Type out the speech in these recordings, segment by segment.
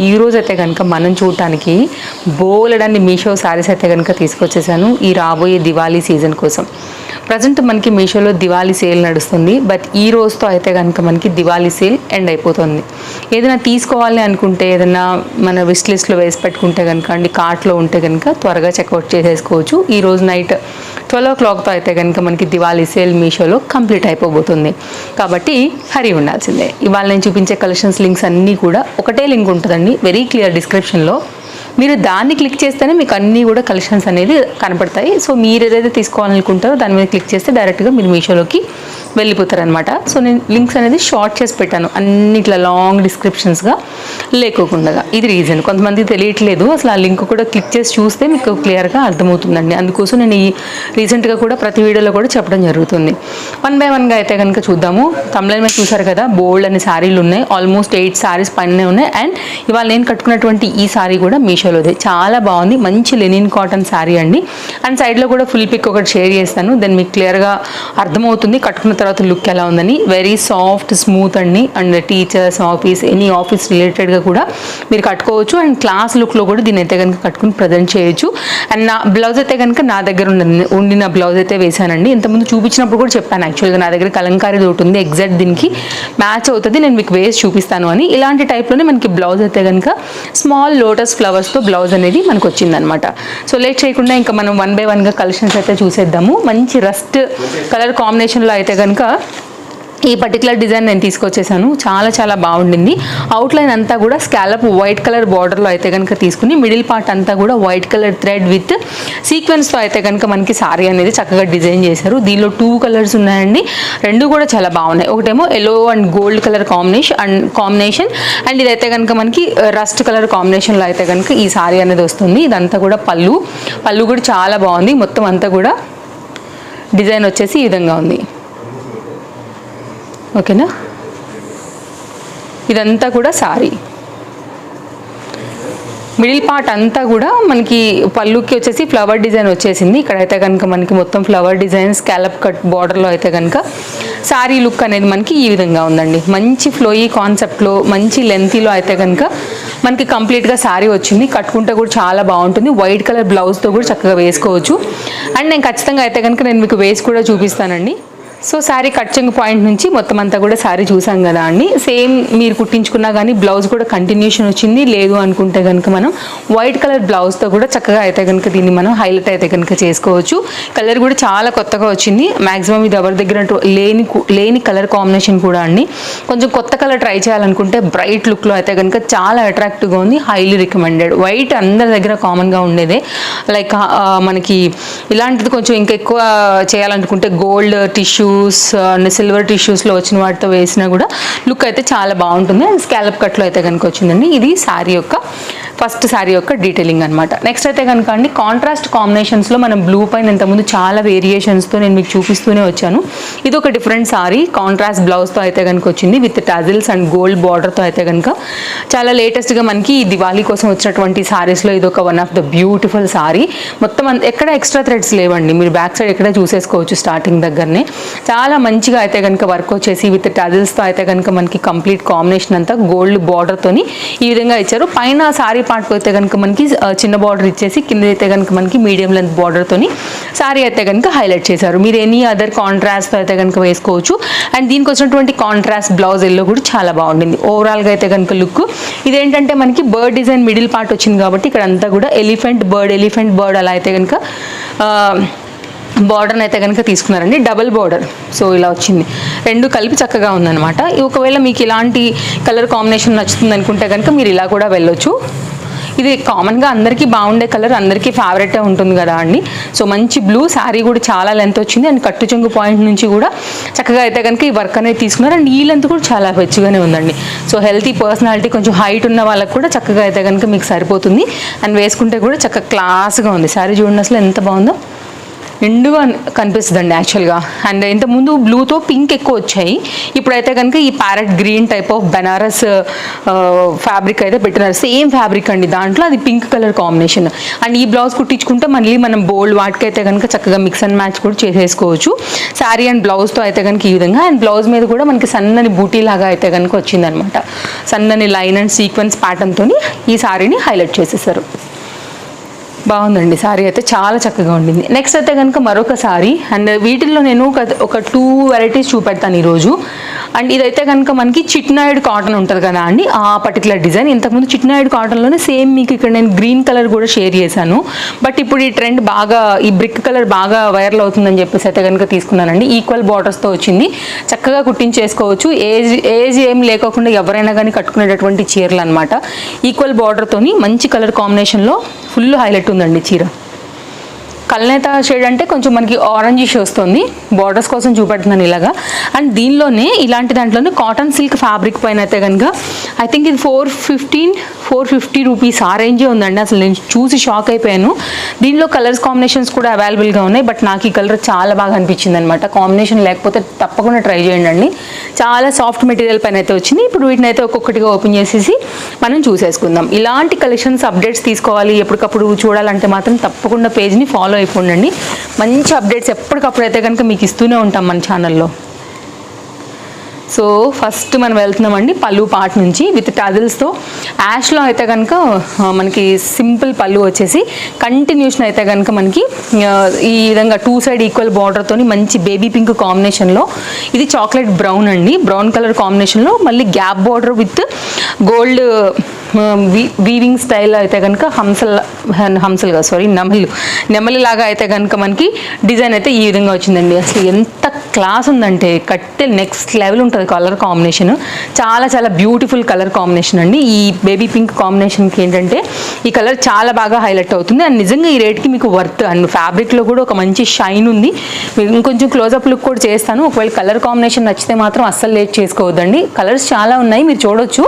ఈరోజు అయితే కనుక మనం చూడటానికి బోలెడన్ని మీషో శారీస్ అయితే కనుక తీసుకొచ్చేసాను ఈ రాబోయే దివాళీ సీజన్ కోసం. ప్రజెంట్ మనకి మీషోలో దివాళీ సేల్ నడుస్తుంది. బట్ ఈ రోజుతో అయితే కనుక మనకి దివాళీ సేల్ ఎండ్ అయిపోతుంది. ఏదైనా తీసుకోవాలి అనుకుంటే ఏదైనా మన విష్ లిస్ట్లో వేసి పెట్టుకుంటే కనుక అండి కార్ట్లో ఉంటే కనుక త్వరగా చెక్అవుట్ చేసేసుకోవచ్చు. ఈ రోజు నైట్ ట్వెల్వ్ ఓ క్లాక్తో అయితే కనుక మనకి దివాళీ సేల్ మీషోలో కంప్లీట్ అయిపోబోతుంది. కాబట్టి హరి ఉండాల్సిందే. ఇవాళ నేను చూపించే కలెక్షన్స్ లింక్స్ అన్నీ కూడా ఒకటే లింక్ ఉంటుందండి. వెరీ క్లియర్ డిస్క్రిప్షన్లో మీరు దాన్ని క్లిక్ చేస్తేనే మీకు అన్నీ కూడా కలెక్షన్స్ అనేది కనపడతాయి. సో మీరు ఏదైతే తీసుకోవాలనుకుంటారో దాని మీద క్లిక్ చేస్తే డైరెక్ట్గా మీరు మీషోలోకి వెళ్ళిపోతారనమాట సో నేను లింక్స్ అనేది షార్ట్ చేసి పెట్టాను. అన్నిట్లో లాంగ్ డిస్క్రిప్షన్స్గా లేకోకుండా. ఇది రీజన్. కొంతమంది తెలియట్లేదు. అసలు ఆ లింక్ కూడా క్లిక్ చేసి చూస్తే మీకు క్లియర్గా అర్థమవుతుందండి. అందుకోసం నేను ఈ రీసెంట్గా కూడా ప్రతి వీడియోలో కూడా చెప్పడం జరుగుతుంది. వన్ బై వన్గా అయితే కనుక చూద్దాము. తమిళ మీద చూసారు కదా? బోల్డ్ అనే శారీలు ఉన్నాయి. ఆల్మోస్ట్ ఎయిట్ శారీస్ పైన ఉన్నాయి. అండ్ ఇవాళ నేను కట్టుకున్నటువంటి ఈ శారీ కూడా మీషోలోదే. చాలా బాగుంది. మంచి లెనిన్ కాటన్ శారీ అండి. అండ్ సైడ్లో కూడా ఫుల్ పిక్ ఒకటి షేర్ చేస్తాను. దెన్ మీకు క్లియర్గా అర్థమవుతుంది. కట్టుకున్న తర్వాత లుక్ ఎలా ఉందని వెరీ సాఫ్ట్ స్మూత్ అండి. And teachers office any office రిలేటెడ్గా కూడా మీరు కట్టుకోవచ్చు. అండ్ క్లాస్ లుక్లో కూడా దీని అయితే కనుక కట్టుకుని ప్రజెంట్ చేయొచ్చు. అండ్ నా బ్లౌజ్ అయితే కనుక నా దగ్గర ఉన్న ఉండిన బ్లౌజ్ అయితే వేశానండి. ఇంతకుముందు చూపించినప్పుడు కూడా చెప్పాను. యాక్చువల్గా నా దగ్గర కలంకారీ ఒకటి ఉంది. ఎగ్జాక్ట్ దీనికి మ్యాచ్ అవుతుంది. నేను మీకు వేసి చూపిస్తాను అని. ఇలాంటి టైప్లోనే మనకి బ్లౌజ్ అయితే కనుక స్మాల్ లోటస్ ఫ్లవర్స్తో బ్లౌజ్ అనేది మనకు వచ్చిందనమాట సో లేట్ చేయకుండా ఇంకా మనం వన్ బై వన్గా కలెక్షన్స్ అయితే చూసేద్దాము. మంచి రస్ట్ కలర్ కాంబినేషన్లో అయితే కనుక ఈ పర్టికులర్ డిజైన్ నేను తీసుకొచ్చేసాను. చాలా చాలా బాగుండింది. అవుట్లైన్ అంతా కూడా స్కాలప్ వైట్ కలర్ బార్డర్లో అయితే కనుక తీసుకుని మిడిల్ పార్ట్ అంతా కూడా వైట్ కలర్ థ్రెడ్ విత్ సీక్వెన్స్తో అయితే కనుక మనకి సారీ అనేది చక్కగా డిజైన్ చేశారు. దీనిలో టూ కలర్స్ ఉన్నాయండి. రెండు కూడా చాలా బాగున్నాయి. ఒకటేమో yellow and gold colour combination and combination and ఇదైతే కనుక మనకి రస్ట్ కలర్ కాంబినేషన్లో అయితే కనుక ఈ సారీ అనేది వస్తుంది. ఇదంతా కూడా పళ్ళు. పళ్ళు కూడా చాలా బాగుంది. మొత్తం అంతా కూడా డిజైన్ వచ్చేసి ఈ విధంగా ఉంది. ఓకేనా? ఇదంతా కూడా సారీ. మిడిల్ పార్ట్ అంతా కూడా మనకి పళ్ళుకి వచ్చేసి ఫ్లవర్ డిజైన్ వచ్చేసింది. ఇక్కడైతే కనుక మనకి మొత్తం ఫ్లవర్ డిజైన్ స్కాలప్ కట్ బార్డర్లో అయితే కనుక సారీ లుక్ అనేది మనకి ఈ విధంగా ఉందండి. మంచి ఫ్లోయీ కాన్సెప్ట్లో మంచి లెంతీలో అయితే కనుక మనకి కంప్లీట్గా శారీ వచ్చింది. కట్టుకుంటే కూడా చాలా బాగుంటుంది. వైట్ కలర్ బ్లౌజ్తో కూడా చక్కగా వేసుకోవచ్చు. అండ్ నేను ఖచ్చితంగా అయితే కనుక నేను మీకు వేసి కూడా చూపిస్తానండి. సో శారీ కట్చింగ్ పాయింట్ నుంచి మొత్తం అంతా కూడా శారీ చూసాం కదా అండి. సేమ్ మీరు కుట్టించుకున్నా కానీ బ్లౌజ్ కూడా కంటిన్యూషన్ వచ్చింది. లేదు అనుకుంటే కనుక మనం వైట్ కలర్ బ్లౌజ్తో కూడా చక్కగా అయితే కనుక దీన్ని మనం హైలైట్ అయితే కనుక చేసుకోవచ్చు. కలర్ కూడా చాలా కొత్తగా వచ్చింది. మ్యాక్సిమం ఇది ఎవరి దగ్గర లేని లేని కలర్ కాంబినేషన్ కూడా అండి. కొంచెం కొత్త కలర్ ట్రై చేయాలనుకుంటే బ్రైట్ లుక్లో అయితే కనుక చాలా అట్రాక్టివ్గా ఉంది. హైలీ రికమెండెడ్ వైట్ అందరి దగ్గర కామన్గా ఉండేదే. లైక్ మనకి ఇలాంటిది కొంచెం ఇంకా ఎక్కువ చేయాలనుకుంటే gold tissue tissues and silver టిష్యూస్లో వచ్చిన వాటితో వేసినా కూడా లుక్ అయితే చాలా బాగుంటుంది. అండ్ స్కాలప్ కట్లో అయితే కనుక వచ్చిందండి. ఇది శారీ యొక్క ఫస్ట్ శారీ యొక్క డీటెయిలింగ్ అనమాట నెక్స్ట్ అయితే కనుక అండి కాంట్రాస్ట్ కాంబినేషన్స్లో మనం బ్లూ పైన ఇంతకుముందు చాలా వేరియేషన్స్తో నేను మీకు చూపిస్తూనే వచ్చాను. ఇది ఒక డిఫరెంట్ సారీ కాంట్రాస్ట్ బ్లౌజ్తో అయితే కనుక వచ్చింది. విత్ టజిల్స్ అండ్ గోల్డ్ బార్డర్తో అయితే కనుక. చాలా లేటెస్ట్గా మనకి ఈ దివాళీ కోసం వచ్చినటువంటి సారీస్లో ఇది ఒక one of the beautiful sari మొత్తం ఎక్కడ ఎక్స్ట్రా థ్రెడ్స్ లేవండి. మీరు బ్యాక్ సైడ్ ఎక్కడ చూసేసుకోవచ్చు స్టార్టింగ్ దగ్గరనే. చాలా మంచిగా అయితే కనుక వర్క్ వచ్చేసి విత్ టజిల్స్తో అయితే కనుక మనకి కంప్లీట్ కాంబినేషన్ అంతా గోల్డ్ బార్డర్తోని ఈ విధంగా ఇచ్చారు. పైన సారీ పార్ట్ అయితే కనుక మనకి చిన్న బార్డర్ ఇచ్చేసి కింద అయితే కనుక మనకి మీడియం లెంత్ బార్డర్తోని సారీ అయితే కనుక హైలైట్ చేశారు. మీరు ఎనీ అదర్ కాంట్రాస్ట్తో అయితే కనుక వేసుకోవచ్చు. అండ్ దీనికి వచ్చినటువంటి కాంట్రాస్ట్ బ్లౌజ్ ఎల్లో కూడా చాలా బాగుండింది ఓవరాల్గా అయితే కనుక లుక్ ఇదేంటంటే మనకి బర్డ్ డిజైన్ మిడిల్ పార్ట్ వచ్చింది కాబట్టి ఇక్కడ అంతా కూడా ఎలిఫెంట్ బర్డ్ ఎలిఫెంట్ బర్డ్ అలా అయితే కనుక బార్డర్ని అయితే కనుక తీసుకున్నారండి. డబల్ బార్డర్ సో ఇలా వచ్చింది. రెండు కలిపి చక్కగా ఉందన్నమాట. ఒకవేళ మీకు ఇలాంటి కలర్ కాంబినేషన్ నచ్చుతుంది అనుకుంటే కనుక మీరు ఇలా కూడా వెళ్ళొచ్చు. ఇది కామన్గా అందరికీ బాగుండే కలర్ అందరికీ ఫేవరెటే ఉంటుంది కదా అండి. సో మంచి బ్లూ శారీ కూడా చాలా లెంత్ వచ్చింది. అండ్ కట్టు చెంగు పాయింట్ నుంచి కూడా చక్కగా అయితే కనుక ఈ వర్క్ అనేది తీసుకున్నారు. అండ్ ఈ లెంత్ కూడా చాలా హెచ్చుగానే ఉందండి. సో హెల్తీ పర్సనాలిటీ కొంచెం హైట్ ఉన్న వాళ్ళకి కూడా చక్కగా అయితే కనుక మీకు సరిపోతుంది. అండ్ వేసుకుంటే కూడా చక్కగా క్లాస్గా ఉంది. శారీ చూడండి అసలు ఎంత బాగుందో. నిండుగా కనిపిస్తుందండి యాక్చువల్గా అండ్ ఇంతకుముందు బ్లూతో పింక్ ఎక్కువ వచ్చాయి. ఇప్పుడైతే కనుక ఈ parrot green type of Banaras fabric అయితే పెట్టినారు. సేమ్ ఫ్యాబ్రిక్ అండి దాంట్లో అది పింక్ కలర్ కాంబినేషన్ అండ్ ఈ బ్లౌజ్ కుట్టించుకుంటే మళ్ళీ మనం బోల్డ్ వాటికైతే కనుక చక్కగా మిక్స్ అండ్ మ్యాచ్ కూడా చేసేసుకోవచ్చు. శారీ అండ్ బ్లౌజ్తో అయితే కనుక ఈ విధంగా. అండ్ బ్లౌజ్ మీద కూడా మనకి సన్నని బూటీ లాగా అయితే కనుక వచ్చిందనమాట. సన్నని లైన్ అండ్ సీక్వెన్స్ ప్యాటర్న్తో ఈ శారీని హైలైట్ చేసేసారు. బాగుందండి. సారీ అయితే చాలా చక్కగా ఉండింది. నెక్స్ట్ అయితే కనుక మరొక సారీ. అండ్ వీటిల్లో నేను ఒక- ఒక టూ వెరైటీస్ చూపెడతాను ఈరోజు. అండ్ ఇదైతే కనుక మనకి చిట్నాయుడు కాటన్ ఉంటుంది కదా అండి. ఆ పర్టికులర్ డిజైన్ ఇంతకుముందు చిట్నాయుడు కాటన్లోనే సేమ్ మీకు ఇక్కడ నేను గ్రీన్ కలర్ కూడా షేర్ చేశాను. బట్ ఇప్పుడు ఈ ట్రెండ్ బాగా ఈ బ్రిక్ కలర్ బాగా వైరల్ అవుతుందని చెప్పేసి అయితే కనుక తీసుకున్నానండి. ఈక్వల్ బార్డర్స్తో వచ్చింది. చక్కగా కుట్టించేసుకోవచ్చు. ఏజ్ ఏజ్ ఏం లేకోకుండా ఎవరైనా కానీ కట్టుకునేటటువంటి చీరలు అనమాట ఈక్వల్ బార్డర్తోని మంచి కలర్ కాంబినేషన్లో ఫుల్ హైలైట్ ఉందండి చీర కల్నేత షేడ్ అంటే కొంచెం మనకి ఆరెంజిష్ వస్తుంది. బార్డర్స్ కోసం చూపెడుతున్నాను ఇలాగా. అండ్ దీనిలోనే ఇలాంటి దాంట్లోనే కాటన్ సిల్క్ ఫ్యాబ్రిక్ పైన అయితే కనుక ఐ థింక్ ఇది four fifteen four fifty rupees ఆ రేంజే ఉందండి. అసలు నేను చూసి షాక్ అయిపోయాను. దీనిలో కలర్స్ కాంబినేషన్స్ కూడా అవైలబుల్గా ఉన్నాయి. బట్ నాకు ఈ కలర్ చాలా బాగా అనిపించింది అనమాట కాంబినేషన్ లేకపోతే తప్పకుండా ట్రై చేయండి చాలా సాఫ్ట్ మెటీరియల్ పైన అయితే వచ్చింది. ఇప్పుడు వీటిని అయితే ఒక్కొక్కటిగా ఓపెన్ చేసేసి మనం చూసేసుకుందాం. ఇలాంటి కలెక్షన్స్ అప్డేట్స్ తీసుకోవాలి. ఎప్పటికప్పుడు చూడాలంటే మాత్రం తప్పకుండా పేజ్ని ఫాలో అయిపోండి మంచి అప్డేట్స్ ఎప్పటికప్పుడు అయితే కనుక మీకు ఇస్తూనే ఉంటాం మన ఛానల్లో. సో ఫస్ట్ మనం వెళ్తున్నామండి పళ్ళు పార్ట్ నుంచి విత్ టజిల్స్తో. యాష్లో అయితే కనుక మనకి సింపుల్ పళ్ళు వచ్చేసి కంటిన్యూషన్ అయితే కనుక మనకి ఈ విధంగా టూ సైడ్ ఈక్వల్ బార్డర్తో మంచి బేబీ పింక్ కాంబినేషన్లో. ఇది చాక్లెట్ బ్రౌన్ అండి. బ్రౌన్ కలర్ కాంబినేషన్లో. మళ్ళీ gap border with gold weaving style అయితే కనుక హంసల్ హంసలుగా సారీ నెమలు నెమలి లాగా అయితే కనుక మనకి డిజైన్ అయితే ఈ విధంగా వచ్చిందండి. అసలు ఎంత క్లాస్ ఉందంటే కట్టె నెక్స్ట్ లెవెల్ ఉంటుంది కలర్ కాంబినేషన్ చాలా చాలా బ్యూటిఫుల్ కలర్ కాంబినేషన్ అండి. ఈ బేబీ పింక్ కాంబినేషన్కి ఏంటంటే ఈ కలర్ చాలా బాగా హైలైట్ అవుతుంది. అండ్ నిజంగా ఈ రేట్కి మీకు వర్త్ అండ్ ఫ్యాబ్రిక్లో కూడా ఒక మంచి షైన్ ఉంది. ఇంకొంచెం క్లోజప్ లుక్ కూడా చేస్తాను. ఒకవేళ కలర్ కాంబినేషన్ నచ్చితే మాత్రం అస్సలు లేట్ చేసుకోవద్దండి. కలర్స్ చాలా ఉన్నాయి మీరు చూడొచ్చు.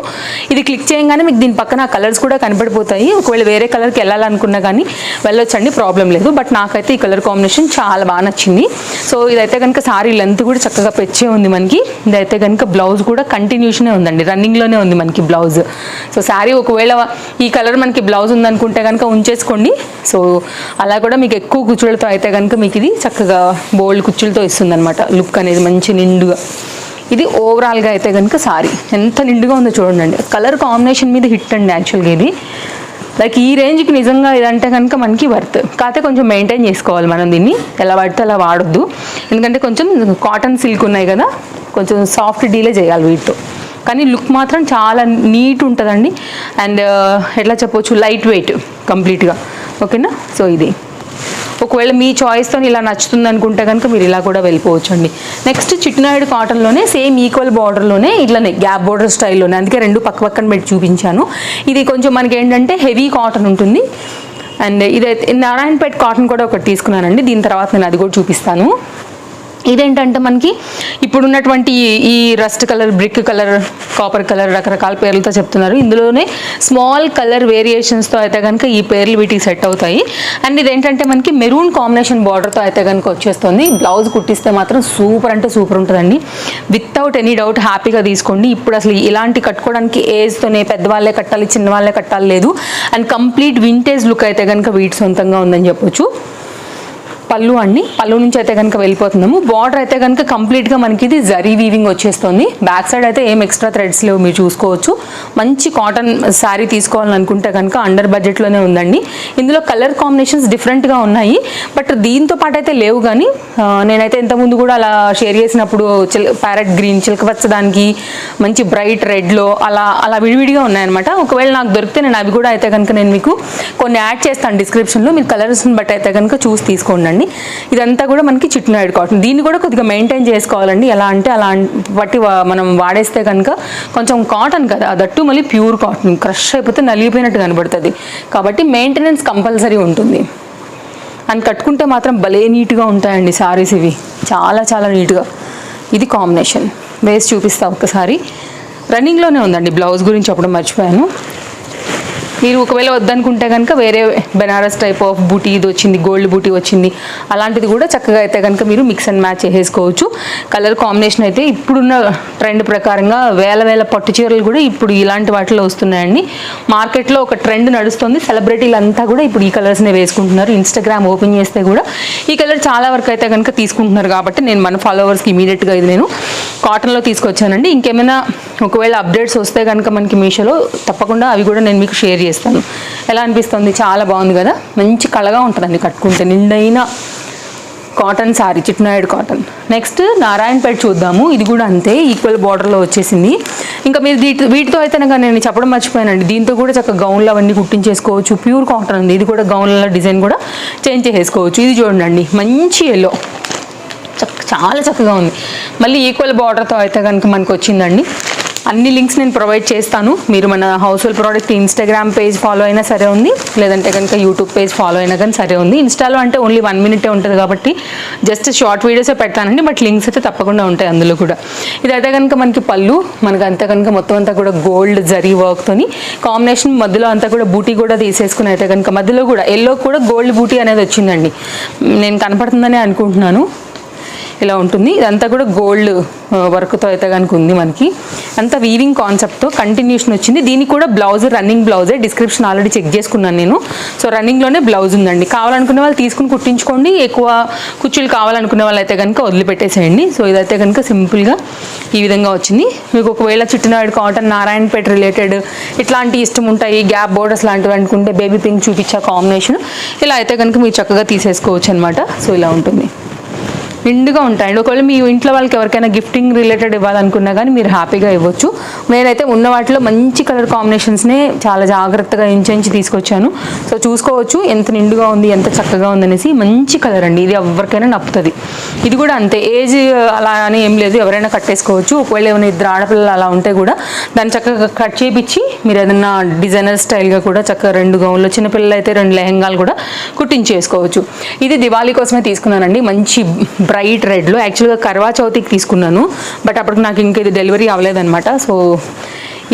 ఇది క్లిక్ చేయగానే మీకు దీని పక్కన కలర్స్ కూడా కనపడిపోతాయి ఒకవేళ వేరే కలర్కి వెళ్ళాలనుకున్నా కానీ వెళ్ళొచ్చండి ప్రాబ్లం లేదు. బట్ నాకైతే ఈ కలర్ కాంబినేషన్ చాలా బాగా నచ్చింది. సో ఇదైతే కనుక సారీ లెంత్ కూడా చక్కగా పెచ్చే ఉంది మనకి. ఇదైతే కనుక బ్లౌజ్ కూడా కంటిన్యూషనే ఉందండి. రన్నింగ్లోనే ఉంది మనకి బ్లౌజ్. సో శారీ ఒకవేళ ఈ కలర్ మనకి బ్లౌజ్ ఉందనుకుంటే కనుక ఉంచేసుకోండి. సో అలా కూడా మీకు ఎక్కువ కుచ్చులతో అయితే కనుక మీకు ఇది చక్కగా బోల్డ్ కుచ్చులతో ఇస్తుంది అనమాట లుక్ అనేది మంచి నిండుగా. ఇది ఓవరాల్గా అయితే కనుక సారీ. ఎంత నిండుగా ఉందో చూడండి కలర్ కాంబినేషన్ మీద హిట్ అండి యాక్చువల్గా ఇది. లైక్ ఈ రేంజ్కి నిజంగా ఇదంటే కనుక మనకి వర్త్ కాకపోతే కొంచెం మెయింటైన్ చేసుకోవాలి మనం దీన్ని. ఎలా పడితే అలా వాడొద్దు. ఎందుకంటే కొంచెం కాటన్ సిల్క్ ఉన్నాయి కదా కొంచెం సాఫ్ట్ డీలే చేయాలి వీటితో. కానీ లుక్ మాత్రం చాలా నీట్ ఉంటుందండి. అండ్ uh, ఎట్లా చెప్పొచ్చు? లైట్ వెయిట్ కంప్లీట్గా ఓకేనా సో ఇది. ఒకవేళ మీ చాయిస్తో ఇలా నచ్చుతుంది అనుకుంటే కనుక మీరు ఇలా కూడా వెళ్ళిపోవచ్చు అండి నెక్స్ట్ చిట్నాయుడు కాటన్లోనే సేమ్ ఈక్వల్ బార్డర్లోనే ఇట్లానే గ్యాప్ బార్డర్ స్టైల్లోనే అందుకే రెండు పక్క పక్కన పెట్టి చూపించాను. ఇది కొంచెం మనకి ఏంటంటే హెవీ కాటన్ ఉంటుంది. అండ్ ఇదైతే నారాయణపేట కాటన్ కూడా ఒకటి తీసుకున్నానండి దీని తర్వాత నేను అది కూడా చూపిస్తాను. ఇదేంటంటే మనకి ఇప్పుడు ఉన్నటువంటి ఈ- rust colour brick colour copper colour రకరకాల పేర్లతో చెప్తున్నారు. ఇందులోనే స్మాల్ కలర్ వేరియేషన్స్తో అయితే కనుక ఈ పేర్లు వీటికి సెట్ అవుతాయి. అండ్ ఇదేంటంటే మనకి మెరూన్ కాంబినేషన్ బార్డర్తో అయితే కనుక వచ్చేస్తుంది. బ్లౌజ్ కుట్టిస్తే మాత్రం సూపర్ అంటే సూపర్ ఉంటుందండి. వితౌట్ ఎనీ డౌట్ హ్యాపీగా తీసుకోండి. ఇప్పుడు అసలు ఇలాంటి కట్టుకోవడానికి ఏజ్తోనే పెద్దవాళ్ళే కట్టాలి చిన్నవాళ్ళే కట్టాలి లేదు. అండ్ కంప్లీట్ వింటేజ్ లుక్ అయితే కనుక వీటి సొంతంగా ఉందని చెప్పొచ్చు. పళ్ళు అండి. పళ్ళు నుంచి అయితే కనుక వెళ్ళిపోతున్నాము. బార్డర్ అయితే కనుక కంప్లీట్గా మనకి ఇది జరీ వీవింగ్ వచ్చేస్తుంది. బ్యాక్ సైడ్ అయితే ఏం ఎక్స్ట్రా థ్రెడ్స్ లేవు మీరు చూసుకోవచ్చు. మంచి కాటన్ శారీ తీసుకోవాలనుకుంటే కనుక అండర్ బడ్జెట్లోనే ఉందండి. ఇందులో కలర్ కాంబినేషన్స్ డిఫరెంట్గా ఉన్నాయి. బట్ దీంతో పాటు అయితే లేవు కానీ నేనైతే ఇంతకుముందు కూడా అలా షేర్ చేసినప్పుడు చిల్ ప్యారెట్ గ్రీన్ చిలకపచ్చ దానికి మంచి బ్రైట్ రెడ్లో అలా అలా విడివిడిగా ఉన్నాయన్నమాట. ఒకవేళ నాకు దొరికితే నేను అవి కూడా అయితే కనుక నేను మీకు కొన్ని యాడ్ చేస్తాను డిస్క్రిప్షన్లో మీరు కలర్స్ని బట్టి అయితే కనుక చూసి తీసుకోండి అండి ఇదంతా కూడా మనకి చిట్నాయుడు కాటన్ దీన్ని కూడా కొద్దిగా మెయింటైన్ చేసుకోవాలండి. ఎలా అంటే అలా బట్టి మనం వాడేస్తే కనుక కొంచెం కాటన్ కదా దట్టు మళ్ళీ ప్యూర్ కాటన్ క్రష్ అయిపోతే నలిగిపోయినట్టు కనబడుతుంది. కాబట్టి మెయింటెనెన్స్ కంపల్సరీ ఉంటుంది. అండ్ కట్టుకుంటే మాత్రం భలే నీట్గా ఉంటాయండి సారీస్ ఇవి. చాలా చాలా నీట్గా. ఇది కాంబినేషన్ వేసి చూపిస్తా ఒక్కసారి. రన్నింగ్లోనే ఉందండి బ్లౌజ్ గురించి అప్పుడు మర్చిపోయాను. మీరు ఒకవేళ వద్దనుకుంటే కనుక వేరే బెనారస్ టైప్ ఆఫ్ బూటీ ఇది వచ్చింది గోల్డ్ బూటీ వచ్చింది అలాంటిది కూడా చక్కగా అయితే కనుక మీరు మిక్స్ అండ్ మ్యాచ్ చేసేసుకోవచ్చు. కలర్ కాంబినేషన్ అయితే ఇప్పుడున్న ట్రెండ్ ప్రకారంగా వేల వేల పట్టు చీరలు కూడా ఇప్పుడు ఇలాంటి వాటిలో వస్తున్నాయండి. మార్కెట్లో ఒక ట్రెండ్ నడుస్తుంది. సెలబ్రిటీలు అంతా కూడా ఇప్పుడు ఈ కలర్స్నే వేసుకుంటున్నారు. ఇన్స్టాగ్రామ్ ఓపెన్ చేస్తే కూడా ఈ కలర్ చాలా వరకు అయితే కనుక తీసుకుంటున్నారు కాబట్టి నేను మన ఫాలోవర్స్కి ఇమీడియట్గా ఇది నేను కాటన్లో తీసుకొచ్చానండి. ఇంకేమైనా ఒకవేళ అప్డేట్స్ వస్తే కనుక మనకి మీషోలో తప్పకుండా అవి కూడా నేను మీకు షేర్ చేస్తాను. ఎలా అనిపిస్తుంది? చాలా బాగుంది కదా? మంచి కళగా ఉంటుందండి కట్టుకుంటే. నిండైన కాటన్ సారీ చిట్నాయుడు కాటన్. నెక్స్ట్ నారాయణపేట చూద్దాము. ఇది కూడా అంతే ఈక్వల్ బార్డర్లో వచ్చేసింది. ఇంకా మీరు వీటి వీటితో అయితే కనుక నేను చెప్పడం మర్చిపోయానండి. దీంతో కూడా చక్కగా గౌన్లు అవన్నీ కుట్టించేసుకోవచ్చు. ప్యూర్ కాటన్ ఉంది. ఇది కూడా గౌన్ల డిజైన్ కూడా చేంజ్ చేసేసుకోవచ్చు. ఇది చూడండి మంచి ఎల్లో చక్క చాలా చక్కగా ఉంది. మళ్ళీ ఈక్వల్ బార్డర్తో అయితే కనుక మనకు వచ్చిందండి. అన్ని లింక్స్ నేను ప్రొవైడ్ చేస్తాను. మీరు మన household product Instagram page follow అయినా సరే ఉంది. లేదంటే కనుక యూట్యూబ్ పేజ్ ఫాలో అయినా కానీ సరే ఉంది. ఇన్స్టాలో అంటే ఓన్లీ వన్ మినిటే ఉంటుంది కాబట్టి జస్ట్ షార్ట్ వీడియోసే పెడతానండి. బట్ లింక్స్ అయితే తప్పకుండా ఉంటాయి అందులో కూడా. ఇదైతే కనుక మనకి పళ్ళు. మనకు అంతా కనుక మొత్తం అంతా కూడా గోల్డ్ జరీ వర్క్తోని కాంబినేషన్ మధ్యలో అంతా కూడా బూటీ కూడా తీసేసుకుని అయితే కనుక మధ్యలో కూడా ఎల్లో కూడా గోల్డ్ బూటీ అనేది వచ్చిందండి. నేను కనపడుతుందని అనుకుంటున్నాను. ఇలా ఉంటుంది. ఇదంతా కూడా గోల్డ్ వర్క్తో అయితే కనుక ఉంది మనకి. అంతా వీవింగ్ కాన్సెప్ట్తో కంటిన్యూషన్ వచ్చింది. దీనికి కూడా బ్లౌజ్ రన్నింగ్ బ్లౌజే డిస్క్రిప్షన్ ఆల్రెడీ చెక్ చేసుకున్నాను నేను. సో రన్నింగ్లోనే బ్లౌజ్ ఉందండి. కావాలనుకునే వాళ్ళు తీసుకుని కుట్టించుకోండి. ఎక్కువ కుర్చీలు కావాలనుకునే వాళ్ళు అయితే కనుక వదిలిపెట్టేసేయండి. సో ఇదైతే కనుక సింపుల్గా ఈ విధంగా వచ్చింది. మీకు ఒకవేళ చిట్టినాయుడు కాటన్ నారాయణపేట రిలేటెడ్ ఇట్లాంటి ఇష్టం ఉంటాయి గ్యాప్ బోర్డర్స్ లాంటివి అనుకుంటే బేబీ పింక్ చూపించే కాంబినేషన్ ఇలా అయితే కనుక మీరు చక్కగా తీసేసుకోవచ్చు అనమాట సో ఇలా ఉంటుంది. నిండుగా ఉంటాయండి. ఒకవేళ మీ ఇంట్లో వాళ్ళకి ఎవరికైనా గిఫ్టింగ్ రిలేటెడ్ ఇవ్వాలనుకున్నా కానీ మీరు హ్యాపీగా ఇవ్వచ్చు. నేనైతే ఉన్న వాటిలో మంచి కలర్ కాంబినేషన్స్నే చాలా జాగ్రత్తగా ఇంచెంచి తీసుకొచ్చాను. సో చూసుకోవచ్చు ఎంత నిండుగా ఉంది ఎంత చక్కగా ఉందనేసి మంచి కలర్ అండి. ఇది ఎవరికైనా నప్పుతుంది. ఇది కూడా అంతే. ఏజ్ అలా అని ఏం లేదు. ఎవరైనా కట్టేసుకోవచ్చు. ఒకవేళ ఏమైనా ఇద్దరు ఆడపిల్లలు అలా ఉంటే కూడా దాన్ని చక్కగా కట్ చేపించి మీరు ఏదైనా డిజైనర్ స్టైల్గా కూడా చక్కగా రెండు గౌన్లు చిన్నపిల్లలు అయితే రెండు లెహంగాలు కూడా కుట్టించేసుకోవచ్చు. ఇది దివాళీ కోసమే తీసుకున్నానండి. మంచి బ్రైట్ రెడ్లో. యాక్చువల్గా కర్వా చౌతికి తీసుకున్నాను. బట్ అప్పటికి నాకు ఇంకా ఇది డెలివరీ అవ్వలేదన్నమాట. సో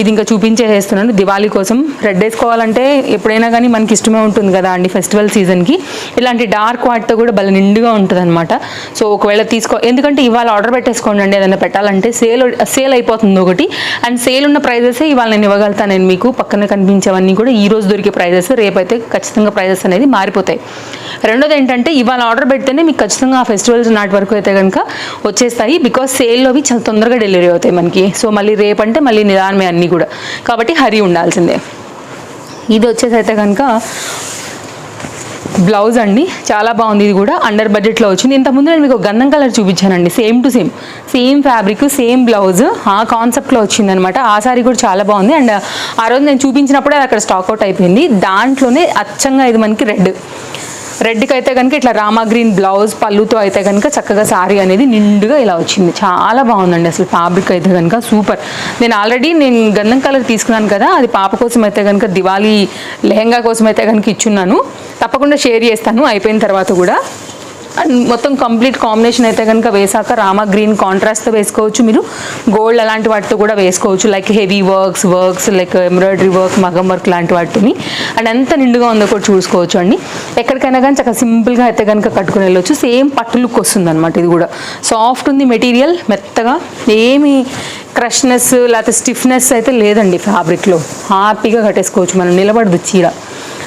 ఇది ఇంకా చూపించేసేస్తున్నాను. దివాళీ కోసం రెడ్ వేసుకోవాలంటే ఎప్పుడైనా కానీ మనకి ఇష్టమే ఉంటుంది కదా అండి ఫెస్టివల్ సీజన్కి. ఇలాంటి డార్క్ వాటితో కూడా భలే నిండుగా ఉంటుంది అనమాట సో ఒకవేళ తీసుకో ఎందుకంటే ఇవాళ ఆర్డర్ పెట్టేసుకోండి అండి ఏదైనా పెట్టాలంటే సేల్ సేల్ అయిపోతుంది ఒకటి. అండ్ సేల్ ఉన్న ప్రైజెస్ ఇవాళ నేను ఇవ్వగలుగుతాను నేను మీకు పక్కన కనిపించేవన్నీ కూడా ఈ రోజు దొరికే ప్రైజెస్. రేపైతే ఖచ్చితంగా ప్రైజెస్ అనేది మారిపోతాయి. రెండోది ఏంటంటే ఇవాళ ఆర్డర్ పెడితేనే మీకు ఖచ్చితంగా ఆ ఫెస్టివల్స్ నాటి వరకు అయితే కనుక వచ్చేస్తాయి. బికాస్ సేల్లోవి చాలా తొందరగా డెలివరీ అవుతాయి మనకి. సో మళ్ళీ రేపంటే మళ్ళీ నిదానమే అన్ని కూడా. కాబట్టి హరి ఉండాల్సిందే. ఇది వచ్చేసి అయితే కనుక బ్లౌజ్ అండి. చాలా బాగుంది ఇది కూడా. అండర్ బడ్జెట్లో వచ్చింది. ఇంతకుముందు నేను మీకు గంధం colour చూపించానండి. Same to same same fabric same blouse ఆ కాన్సెప్ట్లో వచ్చిందనమాట. ఆ సారీ కూడా చాలా బాగుంది. అండ్ ఆ రోజు నేను చూపించినప్పుడే అది అక్కడ స్టాక్అవుట్ అయిపోయింది. దాంట్లోనే అచ్చంగా ఇది మనకి రెడ్ రెడ్కి అయితే కనుక ఇట్లా రామా గ్రీన్ బ్లౌజ్ పళ్ళుతో అయితే కనుక చక్కగా శారీ అనేది నిండుగా ఇలా వచ్చింది. చాలా బాగుందండి అసలు ఫ్యాబ్రిక్ అయితే కనుక సూపర్ నేను ఆల్రెడీ నేను గంధం కలర్ తీసుకున్నాను కదా అది పాప కోసం అయితే కనుక దివాళీ లెహంగా కోసం అయితే కనుక ఇచ్చున్నాను. తప్పకుండా షేర్ చేస్తాను అయిపోయిన తర్వాత కూడా. అండ్ మొత్తం కంప్లీట్ కాంబినేషన్ అయితే కనుక వేసాక రామా గ్రీన్ కాంట్రాస్ట్తో వేసుకోవచ్చు మీరు. గోల్డ్ అలాంటి వాటితో కూడా వేసుకోవచ్చు. Like heavy works works like embroidery work maggam work లాంటి వాటిని. అండ్ ఎంత నిండుగా ఉందో కూడా చూసుకోవచ్చు అండి. ఎక్కడికైనా కానీ చక్కగా సింపుల్గా అయితే కనుక కట్టుకుని వెళ్ళొచ్చు. సేమ్ పట్టు లుక్ వస్తుంది అనమాట ఇది కూడా. సాఫ్ట్ ఉంది మెటీరియల్ మెత్తగా. ఏమి క్రష్నెస్ లేకపోతే స్టిఫ్నెస్ అయితే లేదండి ఫ్యాబ్రిక్లో హ్యాపీగా కట్టేసుకోవచ్చు మనం. నిలబడదు చీర.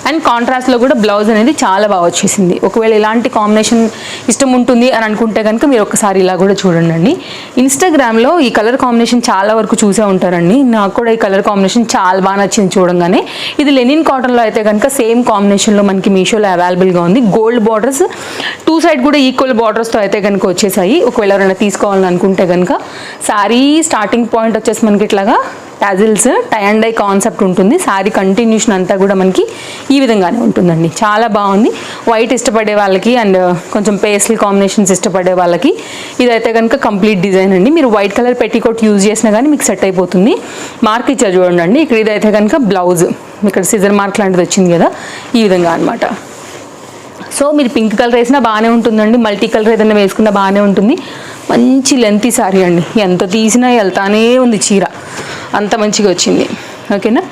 అండ్ కాంట్రాస్ట్లో కూడా బ్లౌజ్ అనేది చాలా బాగా వచ్చేసింది. ఒకవేళ ఇలాంటి కాంబినేషన్ ఇష్టం ఉంటుంది అని అనుకుంటే కనుక మీరు ఒకసారి ఇలా కూడా చూడండి ఇన్స్టాగ్రామ్లో ఈ కలర్ కాంబినేషన్ చాలా వరకు చూసే ఉంటారండి. నాకు కూడా ఈ కలర్ కాంబినేషన్ చాలా బాగా నచ్చింది చూడంగానే. ఇది లెనిన్ కాటన్లో అయితే కనుక సేమ్ కాంబినేషన్లో మనకి మీషోలో అవైలబుల్గా ఉంది. గోల్డ్ బార్డర్స్ టూ సైడ్ కూడా ఈక్వల్ బార్డర్స్తో అయితే కనుక వచ్చేసాయి. ఒకవేళ ఎవరైనా తీసుకోవాలని అనుకుంటే కనుక శారీ స్టార్టింగ్ పాయింట్ వచ్చేసి మనకి ఇట్లాగా tassels tie and dye concept ఉంటుంది. శారీ కంటిన్యూషన్ అంతా కూడా మనకి ఈ విధంగానే ఉంటుందండి. చాలా బాగుంది. వైట్ ఇష్టపడే వాళ్ళకి అండ్ uh, కొంచెం పేస్టల్ కాంబినేషన్స్ ఇష్టపడే వాళ్ళకి ఇదైతే కనుక కంప్లీట్ డిజైన్ అండి. మీరు వైట్ కలర్ పెట్టికోట్ యూజ్ చేసినా కానీ మీకు సెట్ అయిపోతుంది. మార్క్ ఇచ్చారు చూడండి ఇక్కడ ఇదైతే కనుక బ్లౌజ్ ఇక్కడ సిజర్ మార్క్ లాంటిది వచ్చింది కదా. ఈ విధంగా అన్నమాట. సో మీరు పింక్ కలర్ వేసినా బాగానే ఉంటుందండి. మల్టీ కలర్ ఏదైనా వేసుకున్నా బాగానే ఉంటుంది. మంచి లెంతీ సారీ అండి. ఎంత తీసినా వెళ్తానే ఉంది చీర. అంత మంచిగా వచ్చింది. ఓకేనా?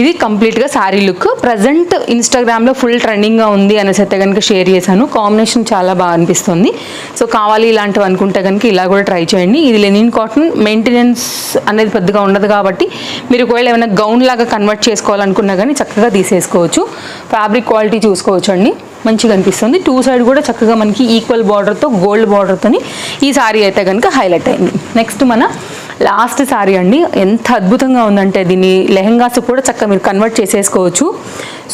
ఇది కంప్లీట్గా శారీ లుక్. ప్రజెంట్ ఇన్స్టాగ్రామ్లో ఫుల్ ట్రెండింగ్గా ఉంది అనేసి అయితే కనుక షేర్ చేశాను. కాంబినేషన్ చాలా బాగా అనిపిస్తుంది. సో కావాలి ఇలాంటివి అనుకుంటే కనుక ఇలా కూడా ట్రై చేయండి. ఇది లెనిన్ కాటన్. మెయింటెనెన్స్ అనేది పెద్దగా ఉండదు కాబట్టి మీరు ఒకవేళ ఏమైనా గౌన్ లాగా కన్వర్ట్ చేసుకోవాలనుకున్నా కానీ చక్కగా తీసేసుకోవచ్చు. ఫ్యాబ్రిక్ క్వాలిటీ చూసుకోవచ్చు అండి. మంచిగా అనిపిస్తుంది. టూ సైడ్ కూడా చక్కగా మనకి ఈక్వల్ బార్డర్తో గోల్డ్ బార్డర్తో ఈ సారీ అయితే కనుక హైలైట్ అయింది. నెక్స్ట్ మన లాస్ట్ సారీ అండి. ఎంత అద్భుతంగా ఉందంటే దీన్ని లెహెంగాస్ కూడా చక్కగా మీరు కన్వర్ట్ చేసేసుకోవచ్చు.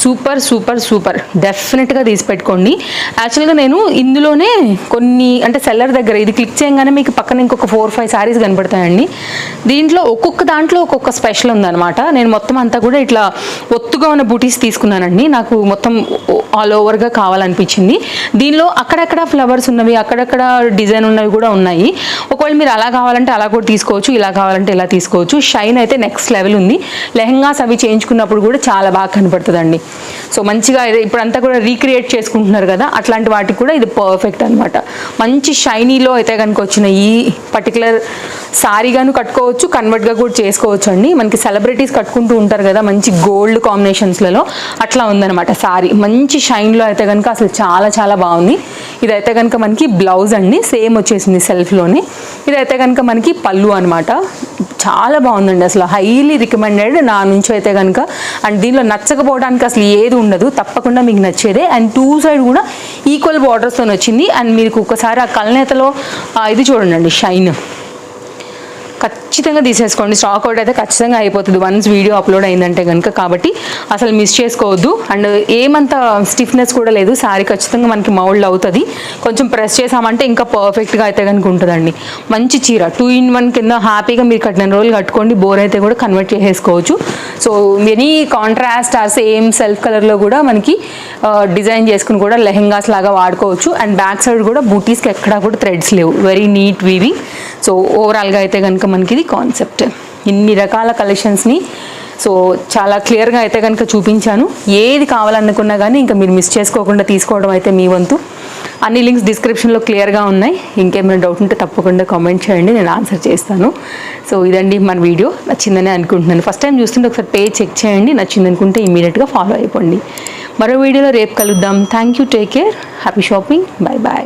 Super super super. డెఫినెట్గా తీసి పెట్టుకోండి. యాక్చువల్గా నేను ఇందులోనే కొన్ని అంటే సెల్లర్ దగ్గర ఇది క్లిక్ చేయగానే మీకు పక్కన ఇంకొక ఫోర్ ఫైవ్ సారీస్ కనపడతాయండి. దీంట్లో ఒక్కొక్క దాంట్లో ఒక్కొక్క స్పెషల్ ఉందన్నమాట. నేను మొత్తం అంతా కూడా ఇట్లా ఒత్తుగా ఉన్న బూటీస్ తీసుకున్నానండి. నాకు మొత్తం ఆల్ ఓవర్గా కావాలనిపించింది. దీనిలో అక్కడక్కడ ఫ్లవర్స్ ఉన్నవి అక్కడక్కడ డిజైన్ ఉన్నవి కూడా ఉన్నాయి. ఒకవేళ మీరు అలా కావాలంటే అలా కూడా తీసుకోవచ్చు. ఇలా కావాలంటే ఇలా తీసుకోవచ్చు. షైన్ అయితే నెక్స్ట్ లెవెల్ ఉంది. లెహంగాస్ అవి చేయించుకున్నప్పుడు కూడా చాలా బాగా కనపడుతుందండి. సో మంచిగా ఇప్పుడు ఇప్పుడంతా కూడా రీక్రియేట్ చేసుకుంటున్నారు కదా అట్లాంటి వాటికి కూడా ఇది పర్ఫెక్ట్ అనమాట మంచి షైనీలో అయితే కనుక వచ్చిన ఈ పర్టికులర్ సారీగాను కట్టుకోవచ్చు కన్వర్ట్గా కూడా చేసుకోవచ్చు అండి. మనకి సెలబ్రిటీస్ కట్టుకుంటూ ఉంటారు కదా మంచి గోల్డ్ కాంబినేషన్స్లలో అట్లా ఉందన్నమాట సారీ మంచి షైన్లో అయితే కనుక అసలు చాలా చాలా బాగుంది. ఇదైతే కనుక మనకి బ్లౌజ్ అండి సేమ్ వచ్చేసింది సెల్ఫ్లోనే ఇదైతే కనుక మనకి పళ్ళు అనమాట చాలా బాగుందండి అసలు. హైలీ రికమెండెడ్ నా నుంచి అయితే కనుక అండ్ దీనిలో నచ్చకపోవడానికి అసలు ఏది ఉండదు తప్పకుండా మీకు నచ్చేదే. అండ్ టూ సైడ్ కూడా ఈక్వల్ బార్డర్స్తో వచ్చింది. అండ్ మీకు ఒకసారి ఆ కలనేతలో ఇది చూడండి షైన్ ఖచ్చితంగా తీసేసుకోండి. స్టాక్ అవుట్ అయితే ఖచ్చితంగా అయిపోతుంది. వన్స్ వీడియో అప్లోడ్ అయిందంటే కనుక కాబట్టి అసలు మిస్ చేసుకోవద్దు. అండ్ ఏమంత స్టిఫ్నెస్ కూడా లేదు. శారీ ఖచ్చితంగా మనకి మౌల్డ్ అవుతుంది. కొంచెం ప్రెస్ చేసామంటే ఇంకా పర్ఫెక్ట్గా అయితే కనుక ఉంటుందండి. మంచి చీర. టూ ఇన్ వన్ కింద హ్యాపీగా మీరు కట్టిన రోజులు కట్టుకోండి. బోర్ అయితే కూడా కన్వర్ట్ చేసేసుకోవచ్చు. సో ఎనీ కాంట్రాస్ట్ ఆ సేమ్ సెల్ఫ్ కలర్లో కూడా మనకి డిజైన్ చేసుకుని కూడా లెహెంగాస్ లాగా వాడుకోవచ్చు. అండ్ బ్యాక్ సైడ్ కూడా బూటీస్కి ఎక్కడా కూడా థ్రెడ్స్ లేవు. వెరీ నీట్ వీవింగ్ సో ఓవరాల్గా అయితే కనుక మనకి ఇది కాన్సెప్ట్ ఇన్ని రకాల కలెక్షన్స్ని సో చాలా క్లియర్గా అయితే కనుక చూపించాను. ఏది కావాలనుకున్నా కానీ ఇంకా మీరు మిస్ చేసుకోకుండా తీసుకోవడం అయితే మీ వంతు. అన్ని లింక్స్ డిస్క్రిప్షన్లో క్లియర్గా ఉన్నాయి. ఇంకేమైనా డౌట్ ఉంటే తప్పకుండా కామెంట్ చేయండి నేను ఆన్సర్ చేస్తాను. సో ఇదండి మన వీడియో నచ్చిందని అనుకుంటున్నాను. ఫస్ట్ టైం చూస్తుంటే ఒకసారి పేజ్ చెక్ చేయండి. నచ్చింది అనుకుంటే ఇమీడియట్గా ఫాలో అయిపోండి. మరో వీడియోలో రేపు కలుద్దాం. Thank you take care happy shopping bye bye